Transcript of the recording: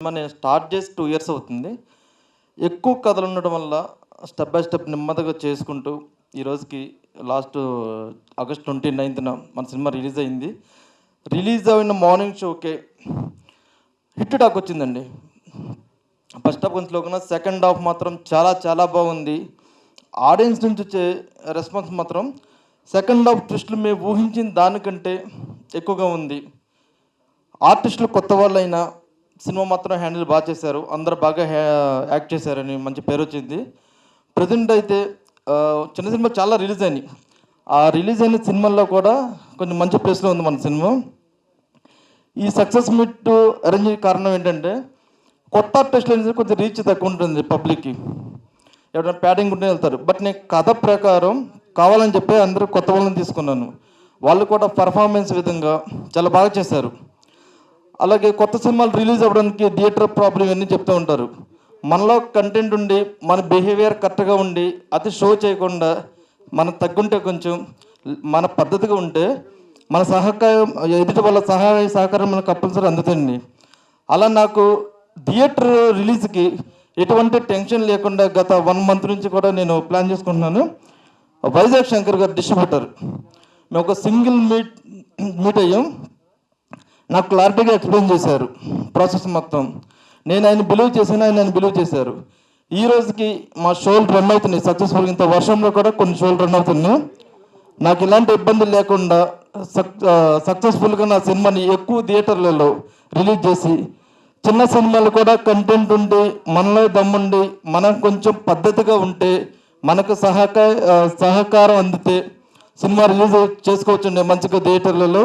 Cinema నేను start చేసి two years అవుతుంది. ఎక్కువ కథలు ఉండడం వల్ల స్టెప్ బై స్టెప్ నెమ్మదిగా చేసుకుంటూ ఈ రోజుకి లాస్ట్ ఆగస్ట్ ట్వంటీ నైన్త్న మన సినిమా రిలీజ్ అయింది. రిలీజ్ అయిన మార్నింగ్ షోకే హిట్ టాక్ వచ్చిందండి. ఫస్ట్ హాఫ్ కొంచెం కన్నా సెకండ్ హాఫ్ మాత్రం చాలా చాలా బాగుంది. ఆడియన్స్ నుంచి వచ్చే రెస్పాన్స్ మాత్రం సెకండ్ హాఫ్ ట్విస్ట్లు మేము ఊహించిన దానికంటే ఎక్కువగా ఉంది. ఆర్టిస్టులు కొత్త వాళ్ళైనా సినిమా మాత్రం హ్యాండిల్ బాగా చేశారు. అందరూ బాగా హ్యా- యాక్ట్ చేశారని మంచి పేరు వచ్చింది. ప్రజెంట్ అయితే చిన్న సినిమా చాలా రిలీజ్ అయినాయి ఆ రిలీజ్ అయిన సినిమాల్లో కూడా కొంచెం మంచి ప్లేస్లో ఉంది మన సినిమా. ఈ సక్సెస్ మీట్ అరేంజ్ కారణం ఏంటంటే కొత్త ఆర్టిస్టులు అనేది కొంచెం రీచ్ తక్కువ ఉంటుంది పబ్లిక్కి. ఎవరైనా ప్యాడింగ్ ఉంటే వెళ్తారు. బట్ నేను కథ ప్రకారం కావాలని చెప్పి అందరూ కొత్త వాళ్ళని తీసుకున్నాను. వాళ్ళు కూడా పర్ఫార్మెన్స్ విధంగా చాలా బాగా చేశారు. అలాగే కొత్త సినిమాలు రిలీజ్ అవ్వడానికి థియేటర్ ప్రాబ్లం ఇవన్నీ చెప్తూ ఉంటారు. మనలో కంటెంట్ ఉండి మన బిహేవియర్ కరెక్ట్గా ఉండి అతి షో చేయకుండా మన తగ్గుంటే కొంచెం మన పద్ధతిగా ఉంటే మన సహకారం ఎదుటి వాళ్ళ సహాయ సహకారం మనకు కంపల్సరీ అందుతుంది. అలా నాకు థియేటర్ రిలీజ్కి ఎటువంటి టెన్షన్ లేకుండా గత వన్ మంత్ నుంచి కూడా నేను ప్లాన్ చేసుకుంటున్నాను. వైజాగ్ శంకర్ గారు డిస్ట్రిబ్యూటర్. మేము ఒక సింగిల్ మీట్ మీట్ అయ్యాం. నాకు క్లారిటీగా ఎక్స్ప్లెయిన్ చేశారు ప్రాసెస్ మొత్తం. నేను ఆయన బిలీవ్ చేశాను ఆయన ఆయన బిలీవ్ చేశారు. ఈ రోజుకి మా షోలు రన్ అవుతున్నాయి. సక్సెస్ఫుల్ ఇంత వర్షంలో కూడా కొన్ని షోలు రన్ అవుతున్నాయి. నాకు ఇలాంటి ఇబ్బంది లేకుండా సక్ సక్సెస్ఫుల్గా నా సినిమాని ఎక్కువ థియేటర్లలో రిలీజ్ చేసి చిన్న సినిమాలు కూడా కంటెంట్ ఉండి మనలో దమ్ముండి మనం కొంచెం పద్ధతిగా ఉంటే మనకు సహకార సహకారం అందితే సినిమా రిలీజ్ చేసుకోవచ్చండి మంచిగా థియేటర్లలో.